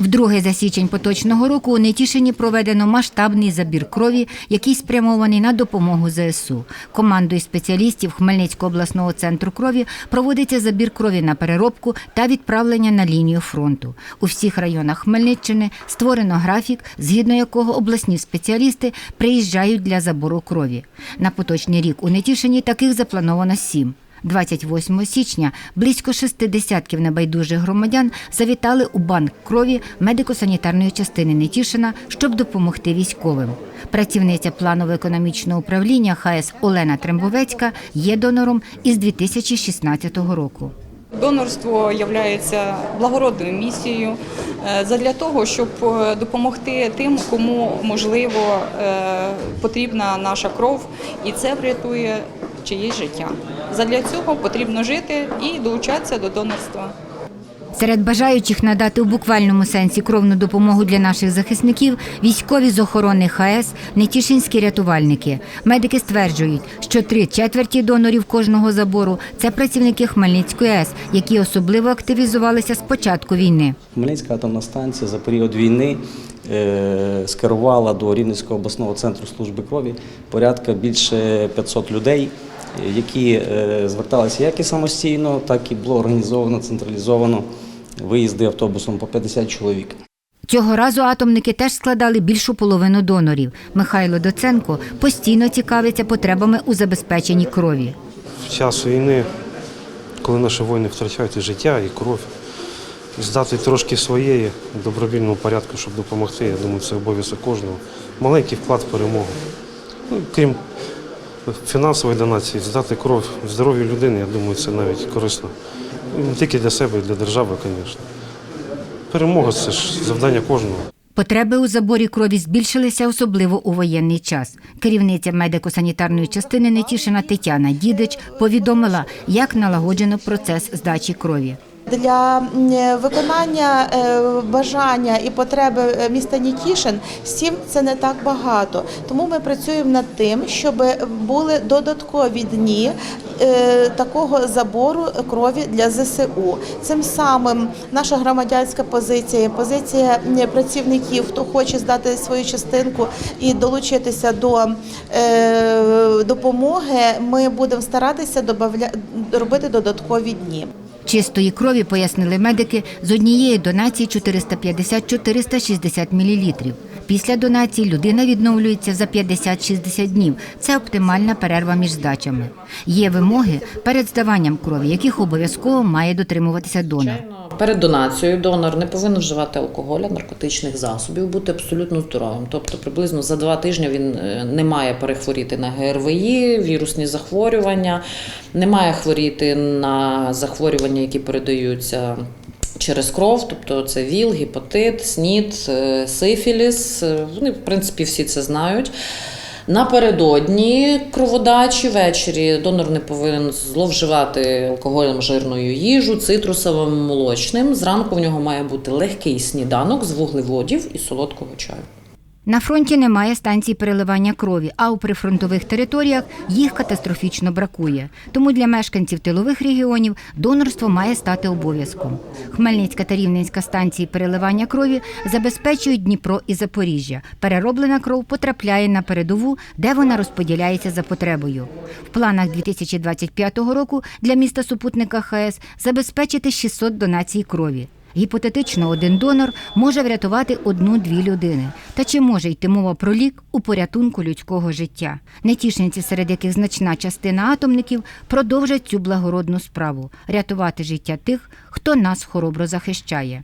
Вдруге за січень поточного року у Нетішині проведено масштабний забір крові, який спрямований на допомогу ЗСУ. Командою спеціалістів Хмельницького обласного центру крові проводиться забір крові на переробку та відправлення на лінію фронту. У всіх районах Хмельниччини створено графік, згідно якого обласні спеціалісти приїжджають для забору крові. На поточний рік у Нетішині таких заплановано сім. 28 січня близько шести десятків небайдужих громадян завітали у банк крові медико-санітарної частини Нетішина, щоб допомогти військовим. Працівниця планово-економічного управління ХС Олена Трембовецька є донором із 2016 року. Донорство є благородною місією е, задля того, щоб е, допомогти тим, кому можливо е, потрібна наша кров, і це врятує чиєсь життя. Задля цього потрібно жити і долучатися до донорства. Серед бажаючих надати у буквальному сенсі кровну допомогу для наших захисників військові з охорони ХС, нетішинські рятувальники. Медики стверджують, що три четверті донорів кожного забору це працівники Хмельницької АЕС, які особливо активізувалися з початку війни. Хмельницька атомна станція за період війни е, скерувала до Рівненського обласного центру служби крові порядка більше 500 людей, які е, зверталися як і самостійно, так і було організовано централізовано виїзди автобусом по 50 чоловік. Цього разу атомники теж складали більшу половину донорів. Михайло Доценко постійно цікавиться потребами у забезпеченні крові. В час війни, коли наші воїни втрачають і життя, і кров, здати трошки своєї в добровільному порядку, щоб допомогти, я думаю, це обов'язок кожного. Маленький вклад в перемогу. Ну, крім фінансової донації, здати кров здоров'ю людини, я думаю, це навіть корисно. Не тільки для себе, і для держави, звісно. Перемога це ж завдання кожного. Потреби у заборі крові збільшилися особливо у воєнний час. Керівниця медико-санітарної частини Нетішина Тетяна Дідич повідомила, як налагоджено процес здачі крові. Для виконання е, бажання і потреби е, міста Нікішин сім це не так багато. Тому ми працюємо над тим, щоб були додаткові дні е, такого забору крові для ЗСУ. Цим самим наша громадянська позиція, позиція працівників, хто хоче здати свою частинку і долучитися до е, допомоги. Ми будемо старатися робити додаткові дні. Чистої крові, пояснили медики, з однієї донації 450-460 мл. Після донації людина відновлюється за 50-60 днів. Це оптимальна перерва між здачами. Є вимоги перед здаванням крові, яких обов'язково має дотримуватися донор. Перед донацією донор не повинен вживати алкоголя, наркотичних засобів, бути абсолютно здоровим. Тобто приблизно за два тижні він е, не має перехворіти на ГРВІ, вірусні захворювання, не має хворіти на захворювання, які передаються. Через кров, тобто це ВІЛ, гепатит, СНІД, е, сифіліс. Е, Вони, в принципі, всі це знають. Напередодні кроводачі ввечері донор не повинен зловживати алкоголем жирною їжу, цитрусовим молочним. Зранку в нього має бути легкий сніданок з вуглеводів і солодкого чаю. На фронті немає станцій переливання крові, а у прифронтових територіях їх катастрофічно бракує. Тому для мешканців тилових регіонів донорство має стати обов'язком. Хмельницька та Рівненська станції переливання крові забезпечують Дніпро і Запоріжжя. Перероблена кров потрапляє на передову, де вона розподіляється за потребою. В планах 2025 року для міста супутника ХС забезпечити 600 донацій крові. Гіпотетично один донор може врятувати одну-дві людини. Та чи може йти мова про лік у порятунку людського життя? Нетішниці, серед яких значна частина атомників, продовжать цю благородну справу рятувати життя тих, хто нас хоробро захищає.